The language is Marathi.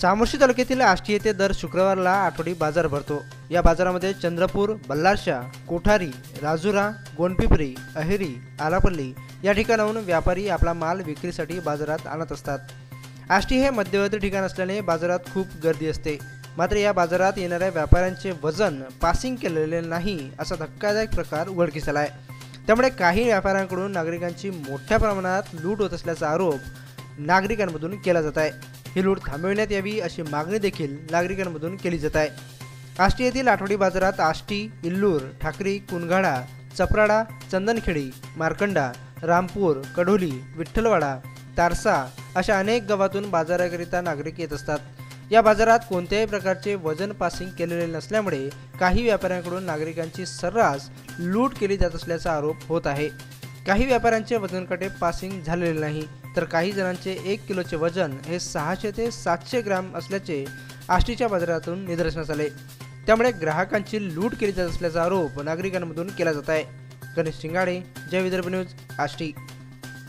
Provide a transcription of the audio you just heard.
चामोर्शी तालुक्यातील आष्टी येथे दर शुक्रवारला आठवडी बाजार भरतो. या बाजारामध्ये चंद्रपूर बल्लारशा कोठारी राजुरा गोंडपिपरी अहेरी आलापल्ली या ठिकाणाहून व्यापारी आपला माल विक्रीसाठी बाजारात आणत असतात. आष्टी हे मध्यवर्ती ठिकाण असल्याने बाजारात खूप गर्दी असते. मात्र या बाजारात येणाऱ्या व्यापाऱ्यांचे वजन पासिंग केलेले नाही असा धक्कादायक प्रकार उघडकीस आला आहे. त्यामुळे काही व्यापाऱ्यांकडून नागरिकांची मोठ्या प्रमाणात लूट होत असल्याचा आरोप नागरिकांमधून केला जात आहे. ही लूट थांबविण्यात यावी अशी मागणी देखील नागरिकांमधून केली जात आहे. आष्टी येथील आठवडी बाजारात आष्टी इल्लूर ठाकरी कुनगाडा चपराडा चंदनखेडी मार्कंडा रामपूर कढोली विठ्ठलवाडा तारसा अशा अनेक गावातून बाजाराकरिता नागरिक येत असतात. या बाजारात कोणत्याही प्रकारचे वजन पासिंग केलेले नसल्यामुळे काही व्यापाऱ्यांकडून नागरिकांची सर्रास लूट केली जात असल्याचा आरोप होत आहे. काही व्यापाऱ्यांचे वजनकटे पासिंग झालेले नाही तर काही जणांचे एक किलोचे वजन हे सहाशे ते सातशे ग्राम असल्याचे आष्टीच्या बाजारातून निदर्शनास आले. त्यामुळे ग्राहकांची लूट केली जात असल्याचा आरोप नागरिकांमधून केला जात आहे. गणेश शिंगाडे जय विदर्भ न्यूज आष्टी.